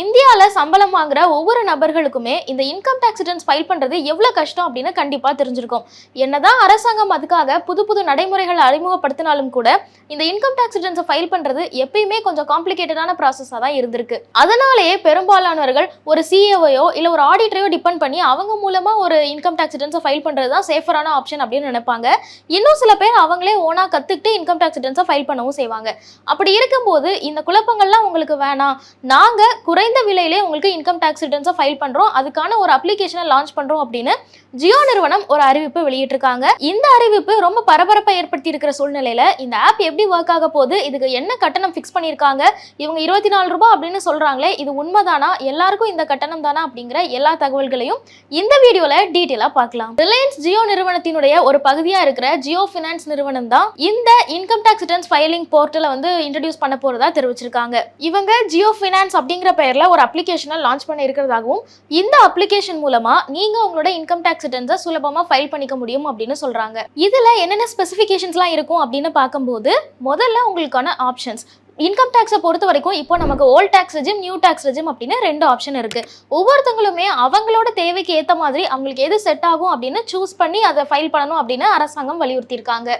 இந்தியாவில் சம்பளம் வாங்குற ஒவ்வொரு நபர்களுக்குமே இந்த இன்கம் டேக்ஸ் ரிட்டர்ன்ஸ் ஃபைல் பண்ணுறது எவ்வளோ கஷ்டம் அப்படின்னு கண்டிப்பாக தெரிஞ்சிருக்கும். என்னதான் அரசாங்கம் அதுக்காக புது புது நடைமுறைகளை அறிமுகப்படுத்தினாலும் கூட இந்த இன்கம் டேக்ஸ் ரிட்டர்ன்ஸை ஃபைல் பண்ணுறது எப்பயுமே கொஞ்சம் காம்ப்ளிகேட்டடான ப்ராசஸாக தான் இருந்திருக்கு. அதனாலேயே பெரும்பாலானவர்கள் ஒரு சிஏஓயோ இல்லை ஒரு ஆடிட்டரையோ டிபெண்ட் பண்ணி அவங்க மூலமாக ஒரு இன்கம் டேக்ஸ் ரிட்டர்ன்ஸை ஃபைல் பண்ணுறது தான் சேஃபரான ஆப்ஷன் அப்படின்னு நினைப்பாங்க. இன்னும் சில பேர் அவங்களே ஓனாக கற்றுக்கிட்டு இன்கம் டேக்ஸ் ரிட்டர்ன்ஸை ஃபைல் பண்ணவும் செய்வாங்க. அப்படி இருக்கும்போது இந்த குழப்பங்கள்லாம் உங்களுக்கு வேணாம். நாங்கள் குறை குறைந்த விலையிலே உங்களுக்கு இன்கம் டேக்ஸ் ரிட்டர்ன்ஸை ஃபைல் பண்ணுறோம் அதுக்கான ஒரு அப்ளிகேஷனை லான்ச் பண்ணுறோம் அப்படின்னு ஜியோ நிறுவனம் ஒரு அறிவிப்பு வெளியிட்டிருக்காங்க. இந்த அறிவிப்பு ரொம்ப பரபரப்பை ஏற்படுத்தி இருக்கிற சூழ்நிலையில இந்த ஆப் எப்படி ஒர்க் ஆக போகுது இதுக்கு என்ன கட்டணம் ஃபிக்ஸ் பண்ணியிருக்காங்க இவங்க இருபத்தி நாலு ரூபாய் அப்படின்னு சொல்றாங்களே இது உண்மைதானா? எல்லாருக்கும் இந்த கட்டணம் தானா அப்படிங்கிற எல்லா தகவல்களையும் இந்த வீடியோவில் டீட்டெயிலாக பார்க்கலாம். ரிலையன்ஸ் ஜியோ நிறுவனத்தினுடைய ஒரு பகுதியாக இருக்கிற ஜியோ ஃபினான்ஸ் நிறுவனம் தான் இந்த இன்கம் டேக்ஸ் ரிட்டர்ன்ஸ் ஃபைலிங் போர்ட்டலை வந்து இன்ட்ரடியூஸ் பண்ண போகிறதா தெரிவிச்சிருக்காங்க. இவங்க ஜியோ ஃபினான்ஸ் அப்படிங்கிற பேரில் ஒரு அப்ளிகேஷனை லான்ச் பண்ண இருக்கிறதாகவும் இந்த அப்ளிகேஷன் மூலமாக நீங்கள் உங்களோட இன்கம் டேக்ஸ் ரிட்டர்ன்ஸை சுலபமாக ஃபைல் பண்ணிக்க முடியும் அப்படின்னு சொல்கிறாங்க இதில் என்னென்ன ஸ்பெசிஃபிகேஷன்ஸ்லாம் இருக்கும் அப்படின்னு பார்க்கும்போது முதல்ல உங்களுக்கான ஆப்ஷன்ஸ் இன்கம் டேக்ஸை பொறுத்த வரைக்கும் இப்போ நமக்கு old tax regime new tax regime அப்படின்னு ரெண்டு ஆப்ஷன் இருக்குது ஒவ்வொருத்தங்களுமே அவங்களோட தேவைக்கு ஏற்ற மாதிரி அவங்களுக்கு எது செட் ஆகும் அப்படின்னு சூஸ் பண்ணி அதை ஃபைல் பண்ணணும் அப்படின்னு அரசாங்கம் வலியுறுத்தியிருக்காங்க.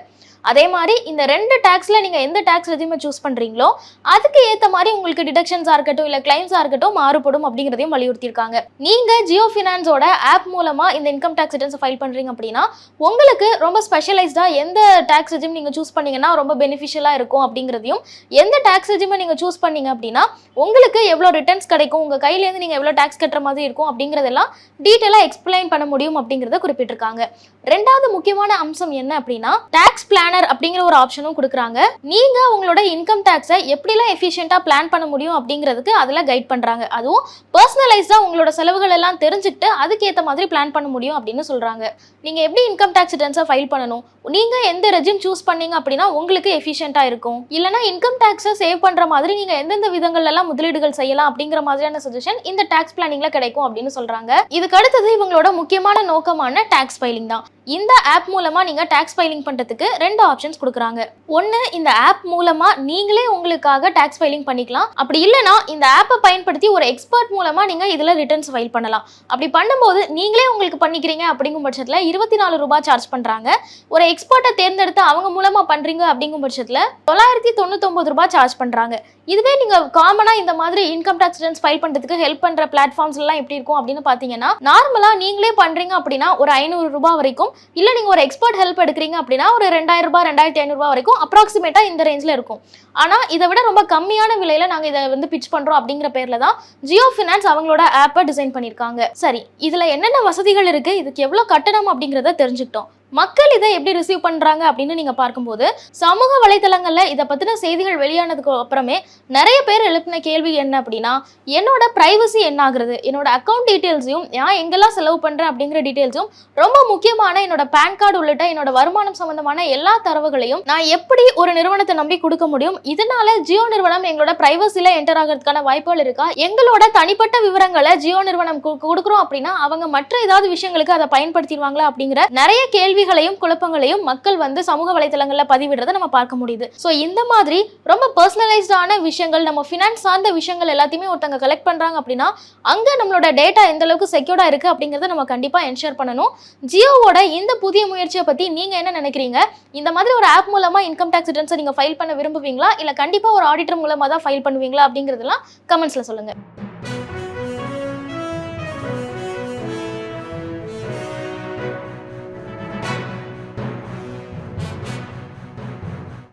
அதே மாதிரி இந்த ரெண்டு டேக்ஸில் நீங்கள் எந்த டேக்ஸ் ரெஜிமை சூஸ் பண்ணுறீங்களோ அதுக்கு ஏற்ற மாதிரி உங்களுக்கு டிடக்ஷன்ஸாக இருக்கட்டும் இல்லை கிளைம்ஸாக இருக்கட்டும் மாறுபடும் அப்படிங்கிறதையும் வலியுறுத்தியிருக்காங்க. நீங்கள் ஜியோ ஃபினான்ஸோட ஆப் மூலமாக இந்த இன்கம் டேக்ஸ் ரிட்டர்ன்ஸ் ஃபைல் பண்ணுறீங்க அப்படின்னா உங்களுக்கு ரொம்ப ஸ்பெஷலைஸ்டாக எந்த டேக்ஸ் ரெஜிம் நீங்கள் சூஸ் பண்ணீங்கன்னா ரொம்ப பெனிஃபிஷியலாக இருக்கும் அப்படிங்கிறதையும் எந்த டேக்ஸ் ரெஜிமை நீங்கள் சூஸ் பண்ணீங்க அப்படின்னா உங்களுக்கு எவ்வளோ ரிட்டர்ன்ஸ் கிடைக்கும் உங்கள் கையிலேருந்து நீங்கள் எவ்வளோ டேக்ஸ் கட்டுற மாதிரி இருக்கும் அப்படிங்கிறதெல்லாம் டீட்டெயிலாக எக்ஸ்பிளைன் பண்ண முடியும் அப்படிங்கிறத குறிப்பிட்டிருக்காங்க. ரெண்டாவது முக்கியமான அம்சம் என்ன அப்படின்னா டேக்ஸ் பிளானர் அப்படிங்கிற ஒரு ஆப்ஷனும் கொடுக்குறாங்க. நீங்க உங்களோட இன்கம் டேக்ஸை எப்படிலாம் எஃபிஷியண்டா பிளான் பண்ண முடியும் அப்படிங்கிறதுக்கு அதில் கைட் பண்றாங்க. அதுவும் பர்சனலைஸ்டா உங்களோட செலவுகள் எல்லாம் தெரிஞ்சுக்கிட்டு அதுக்கேற்ற மாதிரி பிளான் பண்ண முடியும் அப்படின்னு சொல்றாங்க. நீங்க எப்படி இன்கம் டேக்ஸ் ரிட்டர்ன்ஸை ஃபைல் பண்ணணும்? நீங்க எந்த ரெஜிம் சூஸ் பண்ணீங்க அப்படின்னா உங்களுக்கு எஃபிஷியண்டா இருக்கும். இல்லைனா இன்கம் டேக்ஸை சேவ் பண்ற மாதிரி நீங்க எந்தெந்த விதங்கள்ல எல்லாம் முதலீடுகள் செய்யலாம் அப்படிங்கிற மாதிரியான சஜஷன் இந்த டேக்ஸ் பிளானிங்ல கிடைக்கும் அப்படின்னு சொல்றாங்க. இதுக்கு அடுத்தது இவங்களோட முக்கியமான நோக்கமான டேக்ஸ் ஃபைலிங் தான். இந்த ஆப் மூலமாக நீங்கள் டேக்ஸ் ஃபைலிங் பண்ணுறதுக்கு ரெண்டு ஆப்ஷன்ஸ் கொடுக்குறாங்க. ஒன்று இந்த ஆப் மூலமாக நீங்களே உங்களுக்காக டேக்ஸ் ஃபைலிங் பண்ணிக்கலாம். அப்படி இல்லைனா இந்த ஆப்பை பயன்படுத்தி ஒரு எக்ஸ்பர்ட் மூலமாக நீங்கள் இதில் ரிட்டர்ன்ஸ் ஃபைல் பண்ணலாம். அப்படி பண்ணும்போது நீங்களே உங்களுக்கு பண்ணிக்கிறீங்க அப்படிங்கும் பட்சத்தில் இருபத்தி நாலு ரூபாய் சார்ஜ் பண்ணுறாங்க ஒரு எக்ஸ்பர்ட்டை தேர்ந்தெடுத்து அவங்க மூலமாக பண்ணுறீங்க அப்படிங்கும் பட்சத்தில் தொள்ளாயிரத்தி தொண்ணூத்தொம்பது ரூபாய் சார்ஜ் பண்ணுறாங்க இதுவே நீங்கள் காமனாக இந்த மாதிரி இன்கம் டேக்ஸ் ரிட்டர்ன்ஸ் ஃபைல் பண்ணுறதுக்கு ஹெல்ப் பண்ணுற பிளாட்ஃபார்ம்ஸ் எல்லாம் எப்படி இருக்கும் அப்படின்னு பார்த்தீங்கன்னா நார்மலாக நீங்களே பண்ணுறீங்க அப்படின்னா ஒரு ஐநூறு ரூபாய் வரைக்கும் இல்லை நீங்கள் ஒரு எக்ஸ்பர்ட் ஹெல்ப் எடுக்கிறீங்க அப்படின்னா ஒரு ரெண்டாயிரம் ரூபாய் ரெண்டாயிரத்தி ஐநூறுபா வரைக்கும் அப்ராக்சிமேட்டா இந்த ரேஞ்சில் இருக்கும். ஆனால் இதை விட ரொம்ப கம்மியான விலையில் நாங்கள் இதை வந்து பிச் பண்ணுறோம் அப்படிங்கிற பேரில் தான் ஜியோ ஃபினான்ஸ் அவங்களோட ஆப்பை டிசைன் பண்ணியிருக்காங்க. சரி இதில் என்னென்ன வசதிகள் இருக்குது இதுக்கு எவ்வளோ கட்டணம் அப்படிங்கிறத தெரிஞ்சுக்கிட்டோம். மக்கள் இதை எப்படி ரிசீவ் பண்ணுறாங்க அப்படின்னு நீங்கள் பார்க்கும்போது சமூக வலைதளங்களில் இதை பற்றின செய்திகள் வெளியானதுக்கு அப்புறமே நிறைய பேர் எழுப்பின கேள்வி என்ன அப்படின்னா என்னோட ப்ரைவசி என்ன ஆகுறது? என்னோட அக்கௌண்ட் டீட்டெயில்ஸையும் நான் எங்கெல்லாம் செலவு பண்ணுறேன் அப்படிங்கிற டீட்டெயில்ஸும் ரொம்ப முக்கியமான என்னோட பேன் கார்டு உள்ளிட்ட என்னோட வருமானம் சம்பந்தமான எல்லா தரவுகளையும் நான் எப்படி ஒரு நிறுவனத்தை நம்பி கொடுக்க முடியும்? இதனால ஜியோ நிறுவனம் எங்களோட ப்ரைவசியில் என்டர் ஆகிறதுக்கான வாய்ப்புகள் இருக்கா? எங்களோட தனிப்பட்ட விவரங்களை ஜியோ நிறுவனம் கு- கொடுக்குறோம் அப்படின்னா அவங்க மற்ற ஏதாவது விஷயங்களுக்கு அதை பயன்படுத்திடுவாங்களா அப்படிங்கிற நிறைய கேள்வி கேள்விகளையும் குழப்பங்களையும் மக்கள் வந்து சமூக வலைதளங்களில் பதிவிடுறதை நம்ம பார்க்க முடியுது. ஸோ இந்த மாதிரி ரொம்ப பர்சனலைஸ்டான விஷயங்கள் நம்ம ஃபினான்ஸ் சார்ந்த விஷயங்கள் எல்லாத்தையுமே ஒருத்தங்க கலெக்ட் பண்ணுறாங்க அப்படின்னா அங்கே நம்மளோட டேட்டா எந்த அளவுக்கு செக்யூர்டாக இருக்கு அப்படிங்கிறத நம்ம கண்டிப்பாக என்ஷூர் பண்ணணும். ஜியோவோட இந்த புதிய முயற்சியை பற்றி நீங்கள் என்ன நினைக்கிறீங்க? இந்த மாதிரி ஒரு ஆப் மூலமாக இன்கம் டேக்ஸ் ரிட்டர்ன்ஸை நீங்கள் ஃபைல் பண்ண விரும்புவீங்களா? இல்லை கண்டிப்பாக ஒரு ஆடிட்டர் மூலமாக தான் ஃபைல் பண்ணுவீங்களா அப்படிங்கறதெல்லாம் கமெண்ட்ஸில் சொல்லுங்கள்